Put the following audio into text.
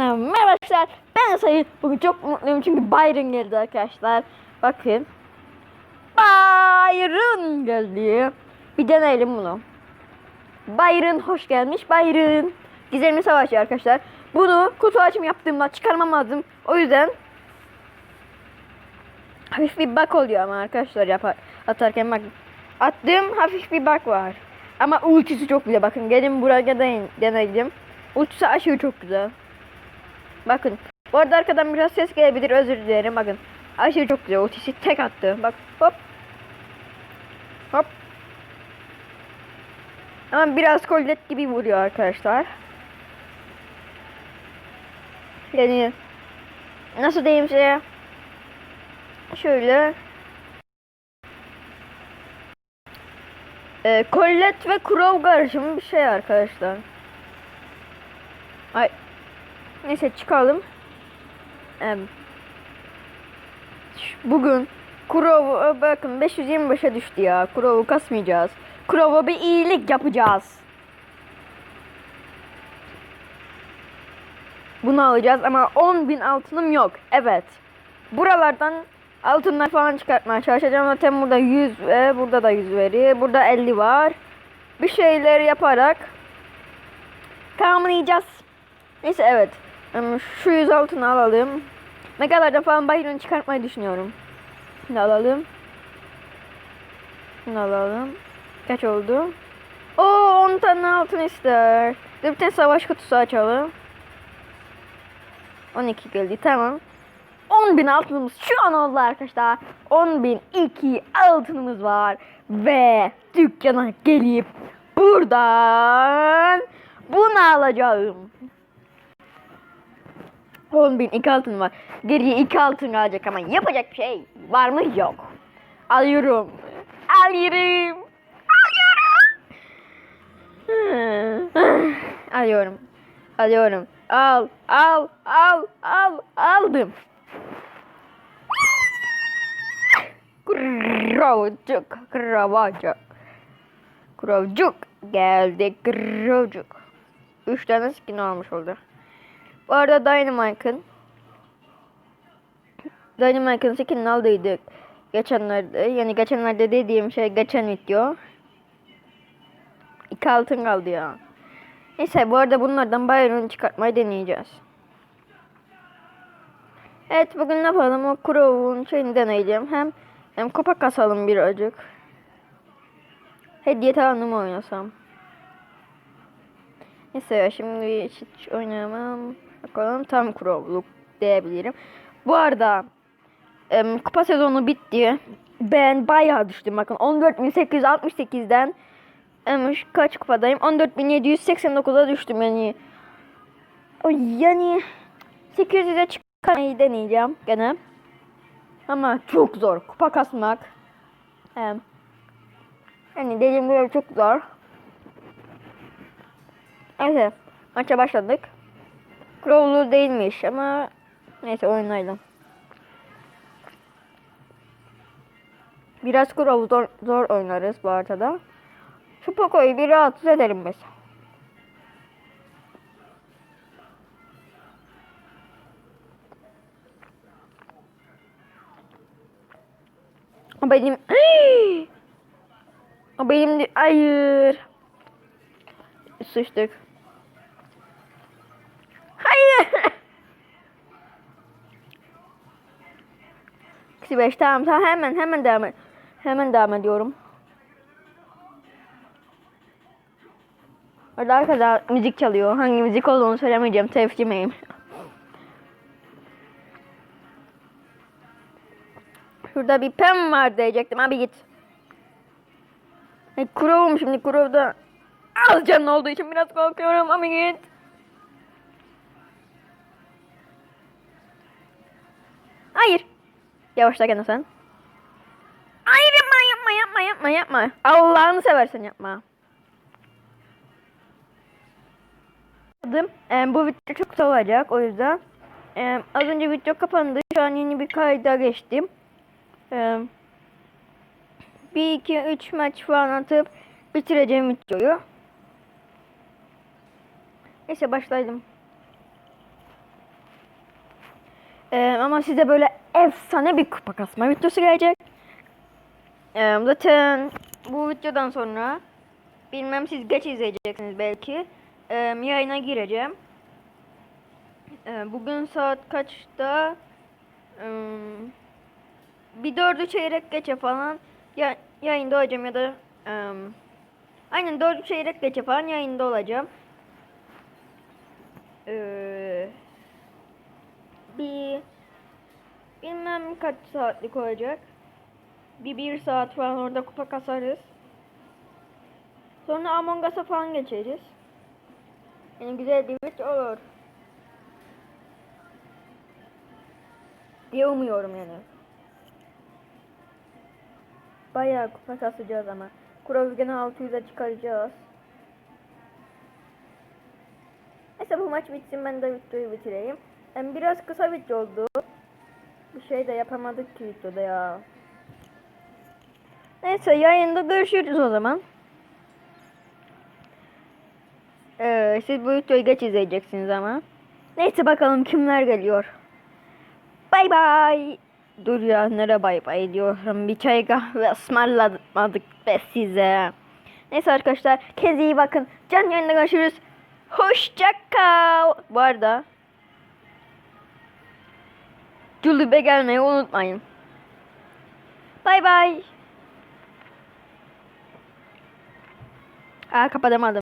merhaba arkadaşlar. Ben Sayın. Bugün çok mutluyum çünkü Byron geldi arkadaşlar. Bakın. Byron geldi. Bir deneyelim bunu. Byron hoş gelmiş. Byron. Gizemli savaşçı arkadaşlar. Bunu kutu açım yaptığımda çıkarmam lazım. O yüzden hafif bir bug oluyor ama arkadaşlar yapar atarken bak attığım hafif bir bug var. Ama ultisi çok güzel. Bakın gelin buraya deneyelim. Ultisi aşırı çok güzel. Bakın. Bu arada arkadan biraz ses gelebilir. Özür dilerim. Bakın. Aşırı çok güzel. Ultisi tek attı. Bak hop. Hop. Ama biraz kollet gibi vuruyor arkadaşlar. Yani nasıl diyeyim size? Şöyle e, Colette ve Crow karışımı bir şey arkadaşlar. Ay. Neyse çıkalım. Ş- Bugün Crow'u bakın 525'e düştü ya. Crow'u kasmayacağız. Crow'a bir iyilik yapacağız. Bunu alacağız ama 10.000 altınım yok. Evet. Buralardan altınlar falan çıkartmaya çalışacağım. Zaten burada 100 ve burada da 100 veri. Burada 50 var. Bir şeyler yaparak tamamlayacağız. Neyse evet. Şu 100 altını alalım. Megalardan falan Byron çıkartmayı düşünüyorum. Şimdi alalım. Şimdi alalım. Kaç oldu? Oo 10 tane altın ister. Bir tane savaş kutusu açalım. 12 geldi tamam. 10.000 altınımız şu an oldu arkadaşlar. 10.002 altınımız var. Ve dükkana gelip buradan bunu alacağım. 10.002 altın var. Geriye 2 altın kalacak ama yapacak bir şey var mı yok. Alıyorum. Alıyorum. Alıyorum. Alıyorum. Alıyorum. Al, al, al, al, aldım. Krovcuk, krovacuk. Krovcuk geldi, krovcuk. Üç tane skin olmuş oldu. Bu arada Dynamite'ın Dynamite'ın skinini aldıydık. Geçenlerde, yani geçenlerde dediğim şey geçen video. İki altın kaldı ya. Neyse bu arada bunlardan Byron'u çıkartmayı deneyeceğiz. Evet bugün ne yapalım o Crow'un şeyini deneyeceğim. Hem hem kupa kasalım birazcık. Hediye tavanı oynasam? Neyse ya şimdi hiç oynamam. Bakalım tam Crow'luk diyebilirim. Bu arada em, kupa sezonu bitti. Ben bayağı düştüm bakın 14.868'den em, şu kaç kupadayım? 14.789'a düştüm yani. Yani 800'e çıkarmayı deneyeceğim gene. Ama çok zor kupa kasmak. Em, yani dediğim gibi çok zor. Evet maça başladık. Crow'lu değilmiş ama neyse oynayalım. Biraz Crow zor, zor oynarız bu arada. Şu Poco'yu bir rahatsız edelim biz. Benim... Benim... Hayır. Sıçtık. Hayır. Eksi beş tamam tamam hemen hemen devam et. Hemen devam ediyorum. Orada arkada müzik çalıyor. Hangi müzik olduğunu söylemeyeceğim. Telif yemeyeyim. Şurada bir pem var diyecektim. Abi git. E, Kurovum şimdi Kurov'da az canlı olduğu için biraz korkuyorum. Abi git. Yavaşla gene sen. Hayır yapma yapma yapma yapma yapma. Allah'ını seversen yapma. Adım, e, bu video çok kısa olacak o yüzden. E, az önce video kapandı. Şu an yeni bir kayda geçtim. E, bir iki üç maç falan atıp bitireceğim videoyu. Neyse başlayalım. Ee, ama size böyle efsane bir kupa kasma videosu gelecek. Ee, zaten bu videodan sonra bilmem siz geç izleyeceksiniz belki. Ee, yayına gireceğim. Ee, bugün saat kaçta? Ee, bir dördü çeyrek geçe falan ya, yayında olacağım ya da ee, aynen dördü çeyrek geçe falan yayında olacağım. Ee, bir bilmem kaç saatlik olacak. Bir bir saat falan orada kupa kasarız. Sonra Among Us'a falan geçeriz. Yani güzel bir video olur. Diye umuyorum yani. Bayağı kupa kasacağız ama. Kurovgen'i 600'e çıkaracağız. Neyse bu maç bitsin ben de videoyu bitireyim. Yani biraz kısa video oldu. Bir şey de yapamadık ki videoda ya. Neyse yayında görüşürüz o zaman. Ee, siz bu videoyu geç izleyeceksiniz ama. Neyse bakalım kimler geliyor. Bay bay. Dur ya nere bay bay diyorum. Bir çay kahve ısmarlamadık be size. Neyse arkadaşlar kendinize iyi bakın. Canlı yayında görüşürüz. Hoşça kal. Bu arada Culube gelmeyi unutmayın. Bay bay. Aa kapatamadım.